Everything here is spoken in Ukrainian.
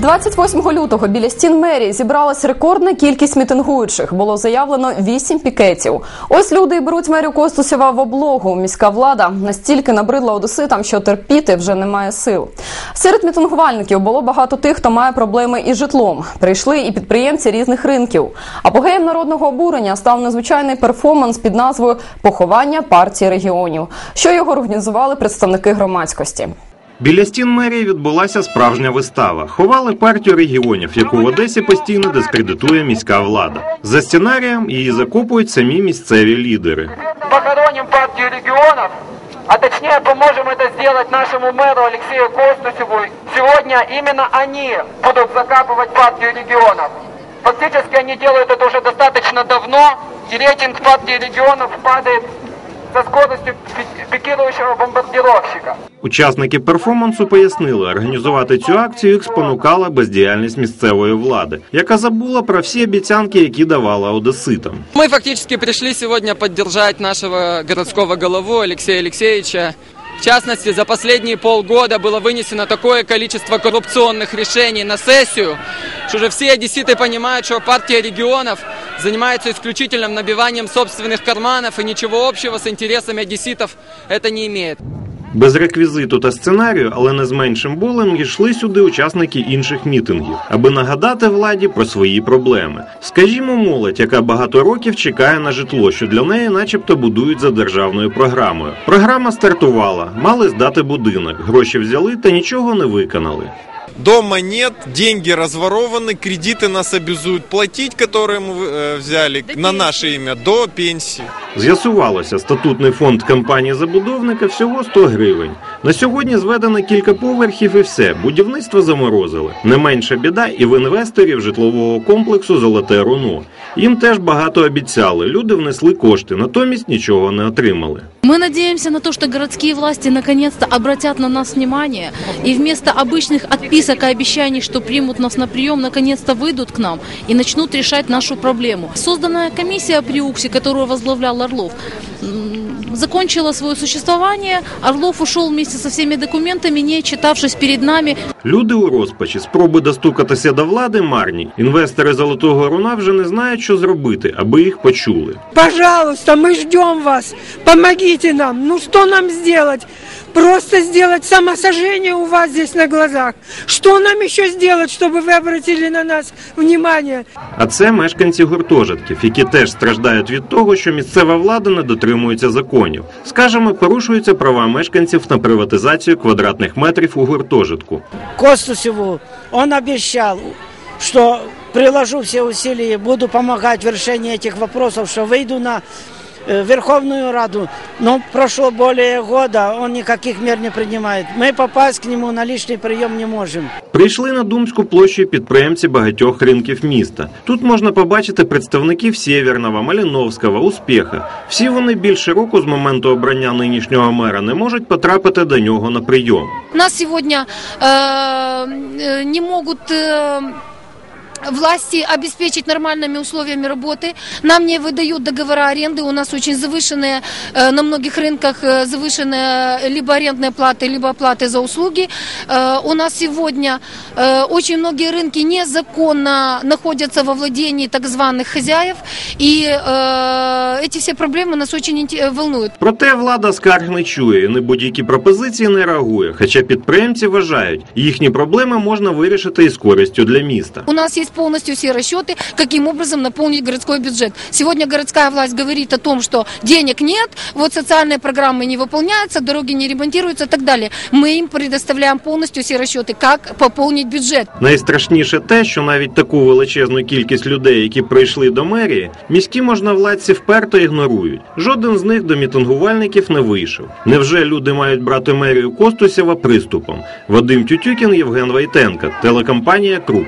28 лютого біля стін мерії зібралась рекордна кількість мітингуючих. Було заявлено 8 пікетів. Ось люди і беруть мерію Костусєва в облогу. Міська влада настільки набридла одеситам, що терпіти вже немає сил. Серед мітингувальників було багато тих, хто має проблеми із житлом. Прийшли і підприємці різних ринків. Апогеєм народного обурення став незвичайний перформанс під назвою Поховання партії регіонів, що його організували представники громадськості. Біля стін мерії відбулася справжня вистава. Ховали партію регіонів, яку в Одесі постійно дискредитує міська влада. За сценарієм її закопують самі місцеві лідери. похороним партию регионов, а точнее поможем это сделать нашему мэру Алексею Костусеву. Сегодня именно они будут закапывать партию регионов. Фактически они делают это уже достаточно давно, и рейтинг партии регионов падает со скоростью пи- пикирующего бомбардировщика. Учасники перформансу пояснили, організувати цю акцію їх спонукала бездіяльність місцевої влади, яка забула про всі обіцянки, які давала одеситам. Мы фактически пришли сегодня поддержать нашего городского голову Алексея Алексеевича. В частности, за последние полгода было вынесено такое количество коррупционных решений на сессию, что уже все одесситы понимают, что партия регионов занимается исключительным набиванием собственных карманов и ничего общего с интересами одесситов это не имеет. Без реквізиту та сценарію, але не з меншим болем, йшли сюди учасники інших мітингів, аби нагадати владі про свої проблеми. Скажімо, молодь, яка багато років чекає на житло, що для неї, начебто, будують за державною програмою. Програма стартувала, мали здати будинок, гроші взяли та нічого не виконали. Дома нет, деньги разворованы, кредиты нас обязуют платить, которые мы э, взяли на наше имя, до пенсии. З'ясувалося, статутний фонд компанії забудовника всього 100 гривень. На сьогодні зведено кілька поверхів і все. Будівництво заморозили. Не менша біда і в інвесторів житлового комплексу Золоте руно. Їм теж багато обіцяли. Люди внесли кошти, натомість нічого не отримали. Мы надеемся на то, что городские власти наконец-то обратят на нас внимание и вместо обычных отписок и обещаний, что примут нас на прием, наконец-то выйдут к нам и начнут решать нашу проблему. Созданная комиссия при УКСе, которую возглавлял Орлов, закончила свое существование. Орлов ушел вместе со всеми документами, не читавшись перед нами. Люди у розпачі, спроби достукатися до влади марні. Інвестори золотого руна вже не знають, що зробити, аби їх почули. Пожалуйста, ми ждемо вас. Помогите нам. Ну що нам сделать? Просто сделать самосожжение у вас здесь на глазах. Что нам еще сделать, чтобы вы обратили на нас внимание? А це мешканці гуртожитків, які теж страждають від того, що місцева влада не дотримується законів. Скажемо, порушуються права мешканців на приватизацію квадратних метрів у гуртожитку. Костусеву он обещал, что приложу все усилия, буду помогать в решении этих вопросов, что выйду на э, Верховную Раду. Но прошло более года, он никаких мер не принимает. Мы попасть к нему на личный прием не можем. Прийшли на Думську площу й підприємці багатьох ринків міста. Тут можна побачити представників Сєвєрного, Маліновського, Успіха. Всі вони більше року з моменту обрання нинішнього мера не можуть потрапити до нього на прийом. Нас сегодня э, э, не могут э, власти обеспечить нормальными условиями работы. Нам не выдают договора аренды. У нас очень завышенные э, на многих рынках э, завышенные либо арендные платы, либо оплаты за услуги. Э, У нас сегодня э, очень многие рынки незаконно находятся во владении так званых хозяев. И э, эти все проблемы нас очень инте- волнуют. Проте влада скарг не чує і на будь-які пропозиції не реагує. Хоча підприємці вважають, їхні проблеми можна вирішити із користю для міста. У нас есть полностью все расчеты, каким образом наполнить городской бюджет. Сегодня городская власть говорит о том, что денег нет, вот социальные программы не выполняются, дороги не ремонтируются и так далее. Мы им предоставляем полностью все расчеты, как пополнить бюджет. Найстрашніше те, що навіть таку величезну кількість людей, які прийшли до мерії, міські можновладці вперто ігнорують. Жоден з них до мітингувальників не вийшов. Невже люди мають брати мерію Костусєва приступом? Вадим Тютюкін, Євген Вайтенко, телекомпанія Круг.